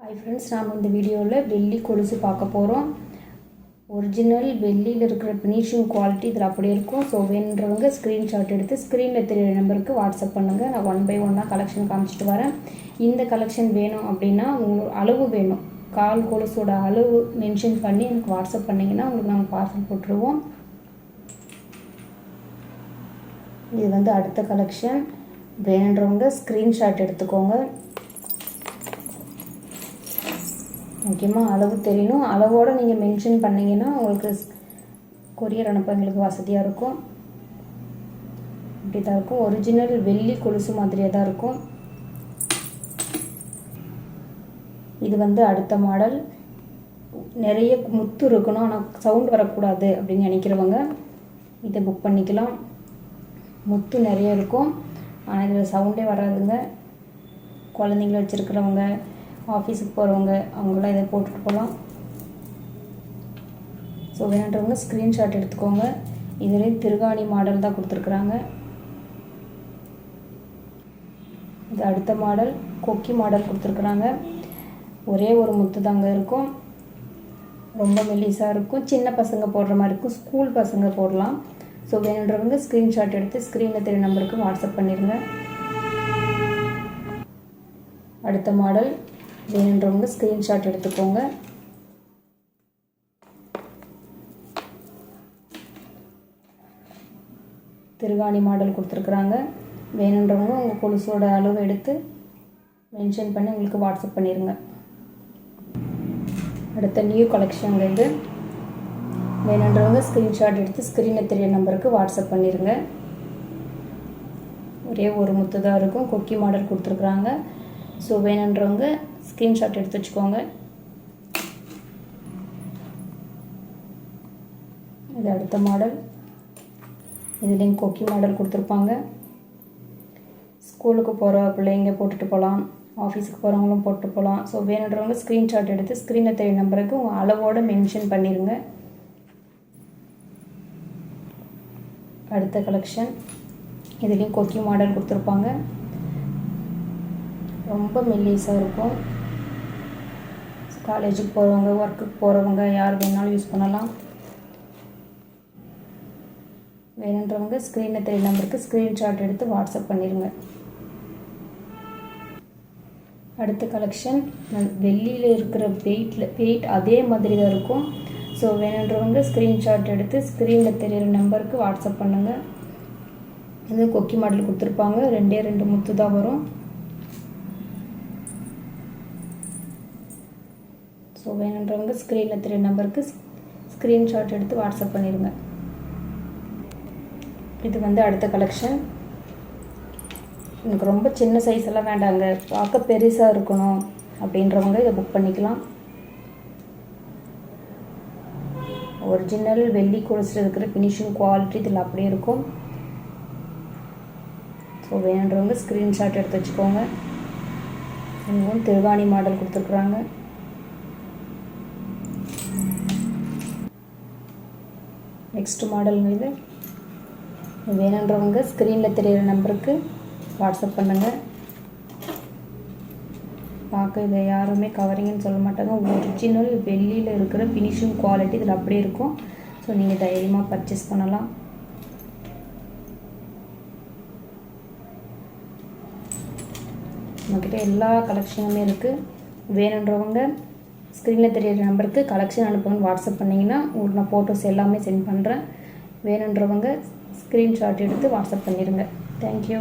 Hi friends நாம் இந்த வீடியோவில் வெள்ளி கொலுசு பார்க்க போகிறோம் ஒரிஜினல் வெள்ளியில் இருக்கிற ஃபினிஷிங் குவாலிட்டி இதில் அப்படியே இருக்கும். ஸோ வேணுன்றவங்க ஸ்க்ரீன்ஷாட் எடுத்து ஸ்க்ரீனில் தெரியுற நம்பருக்கு வாட்ஸ்அப் பண்ணுங்கள் நான் ஒன் பை ஒன்னாக கலெக்ஷன் காமிச்சிட்டு வரேன். இந்த கலெக்ஷன் வேணும் அப்படின்னா உங்களுக்கு அளவு வேணும். கால் கொலுசோட அளவு மென்ஷன் பண்ணி எனக்கு வாட்ஸ்அப் பண்ணிங்கன்னா உங்களுக்கு நாங்கள் பார்சல் போட்டுருவோம். இது வந்து அடுத்த கலெக்ஷன் வேணுன்றவங்க ஸ்க்ரீன்ஷாட் எடுத்துக்கோங்க. முக்கியமாக அளவு தெரியணும். அளவோடு நீங்கள் மென்ஷன் பண்ணிங்கன்னா உங்களுக்கு கொரியர் அனுப்ப எங்களுக்கு வசதியாக இருக்கும். இப்படி தான் இருக்கும். ஒரிஜினல் வெள்ளி கொலுசு மாதிரியே தான் இருக்கும். இது வந்து அடுத்த மாடல் நிறைய முத்து இருக்கணும். ஆனால் சவுண்ட் வரக்கூடாது அப்படின்னு நினைக்கிறவங்க இதை புக் பண்ணிக்கலாம். முத்து நிறைய இருக்கும். ஆனால் இதில் சவுண்டே வராதுங்க. குழந்தைங்கள வச்சுருக்கிறவங்க ஆஃபீஸுக்கு போகிறவங்க அவங்களாம் இதை போட்டுட்டு போகலாம். ஸோ வேணுன்றவங்க ஸ்க்ரீன்ஷாட் எடுத்துக்கோங்க. இதுலேயும் திருகாணி மாடல் தான் கொடுத்துருக்குறாங்க. இது அடுத்த மாடல் கொக்கி மாடல் கொடுத்துருக்குறாங்க. ஒரே ஒரு முத்து தாங்க இருக்கும். ரொம்ப மெல்லிஸாக இருக்கும். சின்ன பசங்க போடுற மாதிரி இருக்கும். ஸ்கூல் பசங்க போடலாம். ஸோ வேணுன்றவங்க ஸ்க்ரீன்ஷாட் எடுத்து ஸ்க்ரீனில் தெரிய நம்பருக்கு வாட்ஸ்அப் பண்ணிடுங்க அடுத்த மாடல் வேணுன்றவங்க ஸ்க்ரீன்ஷாட் எடுத்துக்கோங்க. திருகாணி மாடல் கொடுத்துருக்குறாங்க. வேணுன்றவங்க உங்கள் கொலுசோட அளவு எடுத்து மென்ஷன் பண்ணி உங்களுக்கு வாட்ஸ்அப் பண்ணிடுங்க அடுத்த நியூ கலெக்ஷன்லேருந்து இது வேணுன்றவங்க ஸ்க்ரீன்ஷாட் எடுத்து ஸ்க்ரீனில் தெரிய நம்பருக்கு வாட்ஸ்அப் பண்ணிடுங்க ஒரே ஒரு முத்து தான் இருக்கும். கொக்கி மாடல் கொடுத்துருக்குறாங்க. ஸோ வேணுன்றவங்க ஸ்க்ரீன்ஷாட் எடுத்து வச்சுக்கோங்க. இது அடுத்த மாடல் இதுலேயும் கொக்கி மாடல் கொடுத்துருப்பாங்க. ஸ்கூலுக்கு போகிற பிள்ளைங்க போட்டுட்டு போகலாம் ஆஃபீஸுக்கு போகிறவங்களும் போட்டு போகலாம் ஸோ வேணுன்றவங்க ஸ்க்ரீன்ஷாட் எடுத்து ஸ்க்ரீனில் தெரிய நம்பருக்கு உங்கள் அளவோடு மென்ஷன் பண்ணிடுங்க அடுத்த கலெக்ஷன் இதுலேயும் கொக்கி மாடல் கொடுத்துருப்பாங்க. ரொம்ப மெல்லிஸாக இருக்கும். காலேஜுக்கு போகிறவங்க ஒர்க்குக்கு போகிறவங்க யார் வேணாலும் யூஸ் பண்ணலாம். வேணுன்றவங்க ஸ்க்ரீனில் தெரிய நம்பருக்கு ஸ்க்ரீன்ஷாட் எடுத்து வாட்ஸ்அப் பண்ணிடுங்க அடுத்த கலெக்ஷன் வெள்ளியில் இருக்கிற வெயிட்டில் வெயிட் அதே மாதிரி தான் இருக்கும். ஸோ வேணுன்றவங்க ஸ்க்ரீன்ஷாட் எடுத்து ஸ்க்ரீனில் தெரியிற நம்பருக்கு வாட்ஸ்அப் பண்ணுங்கள் இது கொக்கி மாடல் கொடுத்துருப்பாங்க. ரெண்டே ரெண்டு முத்து தான் வரும். ஸோ வேணுன்றவங்க ஸ்க்ரீனில் த்ரீ நம்பருக்கு ஸ்க்ரீன்ஷாட் எடுத்து வாட்ஸ்அப் பண்ணிடுங்க. இது வந்து அடுத்த கலெக்ஷன் எனக்கு ரொம்ப சின்ன சைஸ் எல்லாம் வேண்டாங்க. பார்க்க பெருசாக இருக்கணும் அப்படின்றவங்க இதை புக் பண்ணிக்கலாம். ஒரிஜினல் வெள்ளி கொலுசில் இருக்கிற ஃபினிஷிங் குவாலிட்டி இதில் அப்படியே இருக்கும். ஸோ வேணுன்றவங்க ஸ்க்ரீன்ஷாட் எடுத்து வச்சுக்கோங்க. இன்னும் திருவாணி மாடல் கொடுத்துருக்குறாங்க. நெக்ஸ்ட் மாடல் இது வேணுன்றவங்க ஸ்க்ரீனில் தெரியிற நம்பருக்கு வாட்ஸ்அப் பண்ணுங்கள் பார்க்க இதை யாருமே கவரிங்னு சொல்ல மாட்டாங்க. ஒரிஜினல் வெள்ளியில் இருக்கிற ஃபினிஷிங் குவாலிட்டி இதில் அப்படியே இருக்கும். ஸோ நீங்கள் தைரியமாக பர்ச்சேஸ் பண்ணலாம். நம்மக்கிட்ட எல்லா கலெக்ஷனுமே இருக்குது வேணுன்றவங்க ஸ்க்ரீனில் தெரியிற நம்பருக்கு கலெக்ஷன் அனுப்புங்கன்னு வாட்ஸ்அப் பண்ணிங்கன்னா உங்களுக்கு நான் ஃபோட்டோஸ் எல்லாமே சென்ட் பண்ணுறேன் வேணுன்றவங்க ஸ்க்ரீன்ஷாட் எடுத்து வாட்ஸ்அப் பண்ணிடுங்க தேங்க்யூ